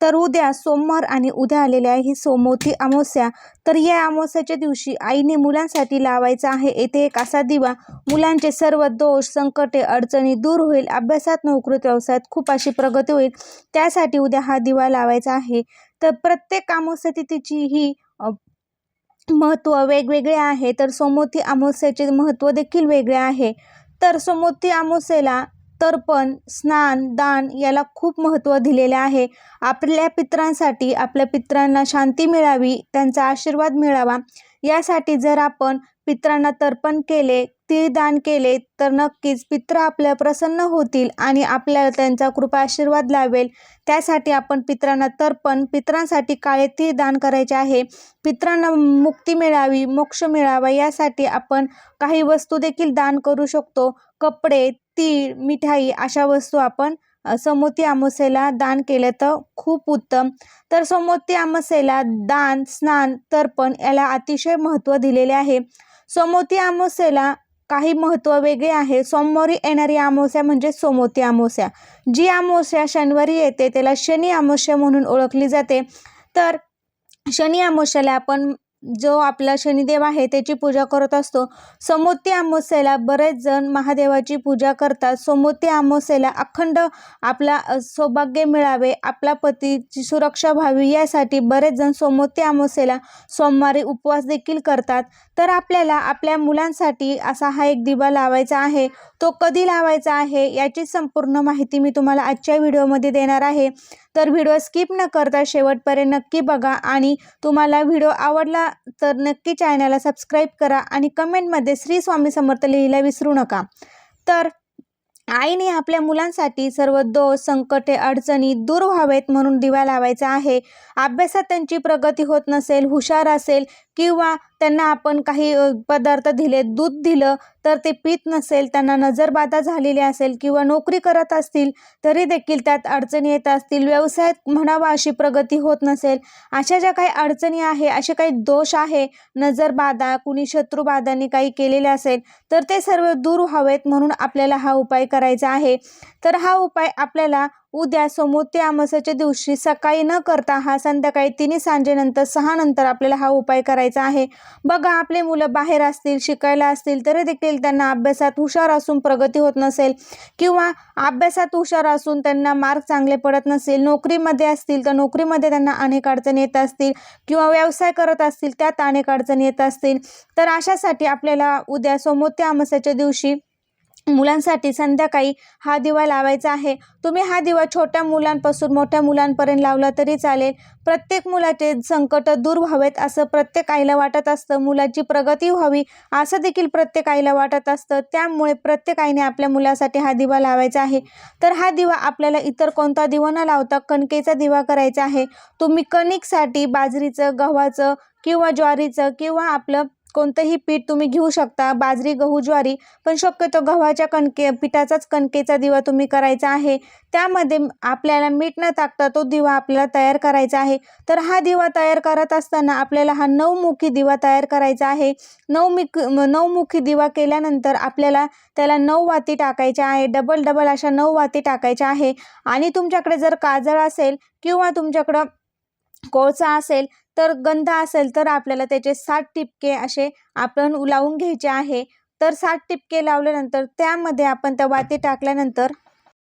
तर उद्या सोमवार आणि उद्या आलेल्या ही सोमवती अमावस्या तर या अमावस्याच्या दिवशी आईने मुलांसाठी लावायचा आहे. येथे एक असा दिवा मुलांचे सर्व दोष संकटे अडचणी दूर होईल. अभ्यासात नोकरीत व्यवसायात खूप अशी प्रगती होईल. त्यासाठी उद्या हा दिवा लावायचा आहे. तर प्रत्येक अमावस्या तिथीची ही महत्त्व वेगवेगळे आहे. तर सोमवती अमावस्याचे महत्त्व देखील वेगळे आहे. तर सोमवती अमावस्येला तर्पण स्नान दान याला खूप महत्त्व दिलेले आहे. आपल्या पित्रांसाठी आपल्या पित्रांना शांती मिळावी त्यांचा आशीर्वाद मिळावा. यासाठी जर आपण पित्रांना तर्पण केले तीळ दान केले तर नक्कीच पित्र आपल्या प्रसन्न होतील आणि आपल्याला त्यांचा कृपा आशीर्वाद लावेल त्यासाठी आपण पित्रांना तर्पण पित्रांसाठी काळे तीळ दान करायचे आहे. पित्रांना मुक्ती मिळावी मोक्ष मिळावा यासाठी आपण काही वस्तू देखील दान करू शकतो. कपडे तीळ मिठाई अशा वस्तू आपण समोती अमावस्येला दान केलं तर खूप उत्तम. तर समोती अमावस्येला दान स्नान तर्पण याला अतिशय महत्त्व दिलेले आहे. समोती अमावस्येला काही महत्त्व वेगळे आहे. सोमवारी येणारी अमावस्या म्हणजे सोमवती अमावस्या. जी अमावस्या शनिवारी येते त्याला शनी अमावस्या म्हणून ओळखली जाते. तर शनी अमावस्याला आपण जो आपला शनिदेव आहे त्याची पूजा करत असतो. समोती अमावस्येला बरेच जण महादेवाची पूजा करतात. समोती अमावस्येला अखंड आपला सौभाग्य मिळावे आपला पतीची सुरक्षा व्हावी यासाठी बरेच जण समोती अमावस्येला सोमवारी उपवास देखील करतात. तर आपल्याला आपल्या मुलांसाठी असा हा एक दिवा लावायचा आहे. तो कधी लावायचा आहे याची संपूर्ण माहिती मी तुम्हाला आजच्या व्हिडिओमध्ये देणार आहे. तर व्हिडिओ स्किप न करता शेवटपर्यंत नक्की बघा आणि तुम्हाला व्हिडिओ आवडला तर नक्की चॅनलला सबस्क्राईब करा आणि कमेंटमध्ये श्री स्वामी समर्थ लिहिला विसरू नका. तर आईने आपल्या मुलांसाठी सर्व दोष संकटे अडचणी दूर व्हावेत म्हणून दिवा लावायचा आहे. अभ्यासात त्यांची प्रगती होत नसेल हुशार असेल किंवा त्यांना आपण काही पदार्थ दिले दूध दिलं तर ते पित नसेल त्यांना नजरबाधा झालेली असेल किंवा नोकरी करत असतील तरी देखील त्यात अडचणी येत असतील. व्यवसायात म्हणावा अशी प्रगती होत नसेल. अशा ज्या काही अडचणी आहे असे काही दोष आहे नजरबाधा कुणी शत्रुबाधाने काही केलेले असेल तर ते सर्व दूर व्हावेत म्हणून आपल्याला हा उपाय करायचा आहे. तर हा उपाय आपल्याला उद्या समोती अमावस्याच्या दिवशी सकाळी न करता हा संध्याकाळी तिन्ही सांजेनंतर सहा नंतर आपल्याला हा उपाय करायचा आहे. बघा आपले मुलं बाहेर असतील शिकायला असतील तरी देखील त्यांना अभ्यासात हुशार असून प्रगती होत नसेल किंवा अभ्यासात हुशार असून त्यांना मार्क चांगले पडत नसेल नोकरीमध्ये असतील तर नोकरीमध्ये त्यांना अनेक अडचणी येत असतील किंवा व्यवसाय करत असतील त्यात अनेक अडचणी येत असतील. तर अशासाठी आपल्याला उद्या समोती अमावस्याच्या दिवशी मुलांसाठी संध्याकाळी हा दिवा लावायचा आहे. तुम्ही हा दिवा छोट्या मुलांपासून मोठ्या मुलांपर्यंत लावला तरी चालेल. प्रत्येक मुलाचे संकट दूर व्हावेत असं प्रत्येक आईला वाटत असतं. मुलाची प्रगती व्हावी असं देखील प्रत्येक आईला वाटत असतं. त्यामुळे प्रत्येक आईने आपल्या मुलासाठी हा दिवा लावायचा आहे. तर हा दिवा आपल्याला इतर कोणता दिवा न लावता कणकेचा दिवा करायचा आहे. तुम्ही कणिकसाठी बाजरीचं गव्हाचं किंवा ज्वारीचं किंवा आपलं कोणतंही पीठ तुम्ही घेऊ शकता बाजरी गहू ज्वारी पण शक्यतो गव्हाच्या कणके पिठाचाच कणकेचा दिवा तुम्ही करायचा आहे. त्यामध्ये आपल्याला मीठ न टाकता तो दिवा आपल्याला तयार करायचा आहे. तर हा दिवा तयार करत असताना आपल्याला हा नऊमुखी दिवा तयार करायचा आहे. नऊमुख नऊमुखी दिवा केल्यानंतर आपल्याला त्याला नऊ वाती टाकायच्या आहे. डबल डबल अशा नऊ वाती टाकायच्या आहे. आणि तुमच्याकडे जर काजळ असेल किंवा तुमच्याकडं कोळसा असेल तर गंध असेल तर आपल्याला त्याचे सात टिपके असे आपण लावून घ्यायचे आहे. तर सात टिपके लावल्यानंतर त्यामध्ये आपण त्या वाती टाकल्यानंतर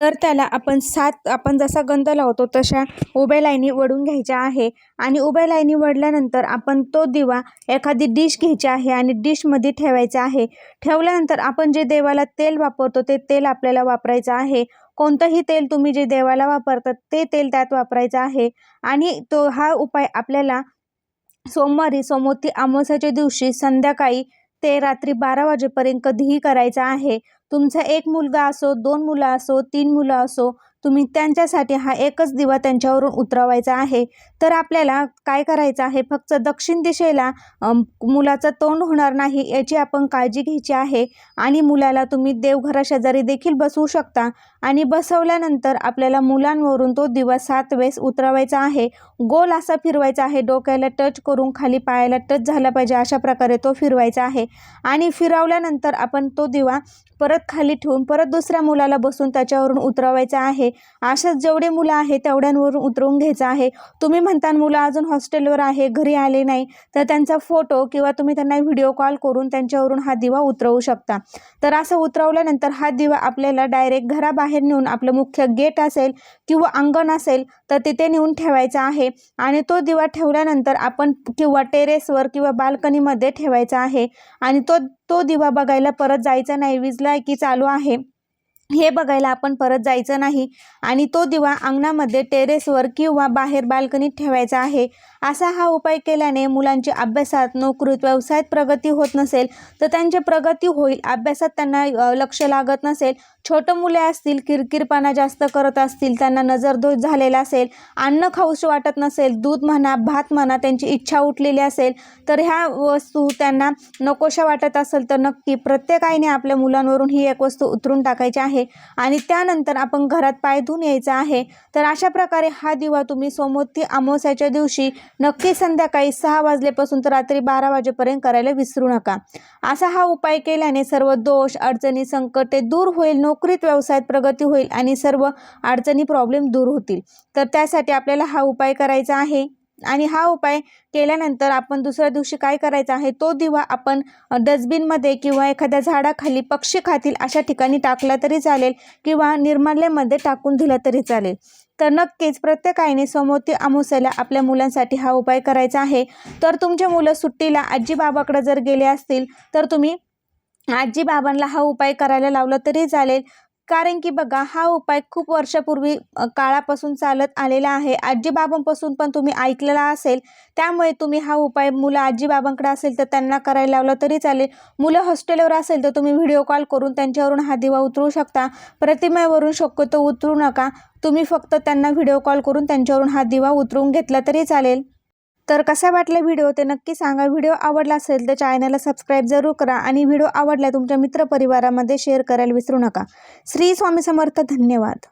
तर त्याला आपण सात आपण जसा गंध लावतो तशा उभ्या लाईनी वडून घ्यायच्या आहे. आणि उभ्या लाईनी वडल्यानंतर आपण तो दिवा एखादी डिश घ्यायची आहे आणि डिशमध्ये ठेवायचा आहे. ठेवल्यानंतर आपण जे देवाला तेल वापरतो ते तेल आपल्याला वापरायचं आहे. कोणतंही तेल तुम्ही जे देवाला वापरतात ते तेल त्यात वापरायचं आहे. आणि तो हा उपाय आपल्याला सोमवारी सोमवती अमावस्याच्या दिवशी संध्याकाळी ते रात्री बारा वाजेपर्यंत कधीही करायचा आहे. तुमचा एक मुलगा असो दोन मुलं असो तीन मुलं असो तुम्ही त्यांच्यासाठी हा एकच दिवा त्यांच्यावरून उतरवायचा आहे. तर आपल्याला काय करायचं आहे? फक्त दक्षिण दिशेला मुलाचं तोंड होणार नाही याची आपण काळजी घ्यायची आहे. आणि मुलाला तुम्ही देवघरा शेजारी देखील बसवू शकता. आणि बसवल्यानंतर आपल्याला मुलांवरून तो दिवा सात वेळेस उतरवायचा आहे. गोल असा फिरवायचा आहे. डोक्याला टच करून खाली पायाला टच झाला पाहिजे अशा प्रकारे तो फिरवायचा आहे. आणि फिरवल्यानंतर आपण तो दिवा परत खाली ठेवून परत दुसऱ्या मुलाला बसून त्याच्यावरून उतरवायचं आहे. अशाच जेवढे मुलं आहे तेवढ्यांवरून उतरवून घ्यायचं आहे. तुम्ही म्हणता मुलं अजून हॉस्टेलवर आहे घरी आले नाही तर त्यांचा फोटो किंवा तुम्ही त्यांना व्हिडिओ कॉल करून त्यांच्यावरून हा दिवा उतरवू शकता. तर असं उतरवल्यानंतर हा दिवा आपल्याला डायरेक्ट घराबाहेर नेऊन आपलं मुख्य गेट असेल किंवा अंगण असेल तर तिथे नेऊन ठेवायचा आहे. आणि तो दिवा ठेवल्यानंतर आपण किंवा टेरेसवर किंवा बाल्कनीमध्ये ठेवायचा आहे. आणि तो तो दिवा बघायला परत जायचा नाही. विजला की चालू आहे. हे बघायला आपण परत जायचं नाही. आणि तो दिवा अंगणामध्ये टेरेसवर किंवा बाहेर बाल्कनीत ठेवायचा आहे. असा हा उपाय केल्याने मुलांची अभ्यासात नोकरीत व्यवसायात प्रगती होत नसेल तर त्यांची प्रगती होईल. अभ्यासात त्यांना लक्ष लागत नसेल. छोटं मुले असतील किरकिरपणा जास्त करत असतील त्यांना नजरदोष झालेला असेल अन्न खाऊशी वाटत नसेल दूध म्हणा भात म्हणा त्यांची इच्छा उठलेली असेल तर ह्या वस्तू त्यांना नकोशा वाटत असेल तर नक्की प्रत्येक आईने आपल्या मुलांवरून ही एक वस्तू उतरून टाकायची आहे. आणि त्यानंतर आपण घरात पाय धुवून यायचं आहे. तर अशा प्रकारे हा दिवा तुम्ही सोमोत्ती अमावस्याच्या दिवशी नक्की संध्याकाळी सहा वाजल्यापासून तर रात्री बारा वाजेपर्यंत करायला विसरू नका. असा हा उपाय केल्याने सर्व दोष अडचणी संकटे दूर होईल नोकरीत व्यवसायात प्रगती होईल आणि सर्व अडचणी प्रॉब्लेम दूर होतील. तर त्यासाठी आपल्याला हा उपाय करायचा आहे. आणि हा उपाय केल्यानंतर आपण दुसऱ्या दिवशी काय करायचं आहे? तो दिवा आपण डस्टबिनमध्ये किंवा एखाद्या झाडाखाली पक्षी खातील अशा ठिकाणी टाकला तरी चालेल किंवा निर्माल्यामध्ये टाकून दिला तरी चालेल. तर नक्कीच प्रत्येक आईने समोती अमावस्याला आपल्या मुलांसाठी हा उपाय करायचा आहे. तर तुमचे मुलं सुट्टीला आजी बाबाकडे जर गेले असतील तर तुम्ही आजी बाबांना हा उपाय करायला लावला तरी चालेल. कारण की बघा हा उपाय खूप वर्षापूर्वी काळापासून चालत आलेला आहे. आजीबाबांपासून पण तुम्ही ऐकलेला असेल. त्यामुळे तुम्ही हा उपाय मुलं आजीबाबांकडे असेल तर त्यांना करायला लावला तरी चालेल. मुलं हॉस्टेलवर असेल तर तुम्ही व्हिडिओ कॉल करून त्यांच्यावरून हा दिवा उतरू शकता. प्रतिमेवरून शक्यतो उतरू नका. तुम्ही फक्त त्यांना व्हिडिओ कॉल करून त्यांच्यावरून हा दिवा उतरून घेतला तरी चालेल. तर कसा वाटला व्हिडिओ ते नक्की सांगा. व्हिडिओ आवडला असेल तर चॅनलला सबस्क्राईब जरूर करा आणि व्हिडिओ आवडला तुमच्या मित्रपरिवारामध्ये शेअर करायला विसरू नका. श्री स्वामी समर्थ धन्यवाद.